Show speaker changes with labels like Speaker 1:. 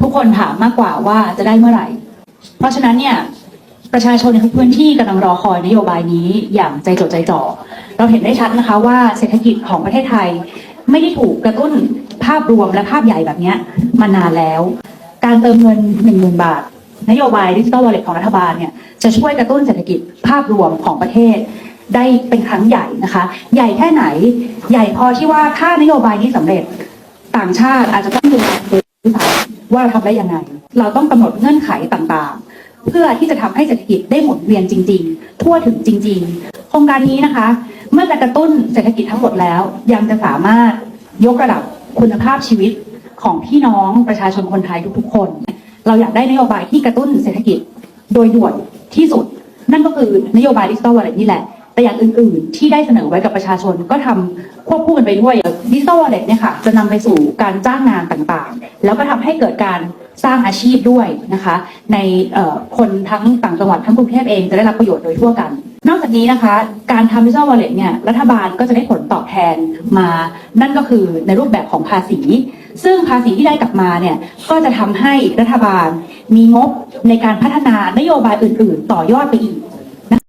Speaker 1: ทุกคนถามมากกว่าว่าจะได้เมื่อไหร่ เพราะฉะนั้นเนี่ยประชาชนในทุกพื้นที่กำลังรอคอยนโยบายนี้อย่างใจจดใจจ่อ เราเห็นได้ชัดนะคะว่าเศรษฐกิจของประเทศไทย ไม่ได้ถูกกระตุ้นภาพรวมและภาพใหญ่แบบนี้มานานแล้ว การเติมเงิน1 0,000บาท นโยบายดิจิ t a ลวอลเล็ตของรัฐบาลเนี่ยจะช่วยกระตุ้นเศรษฐกิจภาพรวมของประเทศ ได้เป็นครั้งใหญ่นะคะ ใหญ่แค่ไหน ใหญ่พอที่ว่าถ้านโยบายนี้สำเร็จต่างชาติอาจจะต้องดู ว่าเราทำได้ยังไง เราต้องกำหนดเงื่อนไขต่างๆ เพื่อที่จะทำให้เศรษฐกิจได้หมุนเวียนจริง ๆ ทั่วถึงจริง ๆ โครงการนี้นะคะ เมื่อจะกระตุ้นเศรษฐกิจทั้งหมดแล้ว ยังจะสามารถยกระดับคุณภาพชีวิตของพี่น้องประชาชนคนไทยทุกๆ คน เราอยากได้นโยบายที่กระตุ้นเศรษฐกิจโดยด่วนที่สุด นั่นก็คือนโยบายดิจิ t a ลวอลเล็ตนี่แหละ แต่อย่างอื่น ๆ ที่ได้เสนอไว้กับประชาชนก็ทำควบคู่กันไปด้วยดิจิ t a ลวอลเล็ตเนี่ยค่ะจะนำไปสู่การจ้างงานต่างๆ แล้วก็ทำให้เกิดการสร้างอาชีพด้วยนะคะ ในคนทั้งต่างจังหวัดทั้งกรุงเทพเองจะได้รับประโยชน์โดยทั่วกัน นอกจากนี้นะคะ การทำดิจิ t a ลวอลเล็ตเนี่ยรัฐบาลก็จะได้ผลตอบแทนมา นั่นก็คือในรูปแบบของภาษี ซึ่งภาษีที่ได้กลับมาเนี่ยก็จะทำให้รัฐบาลมีงบในการพัฒนานโยบายอื่น ๆ ต่อยอดไปอีก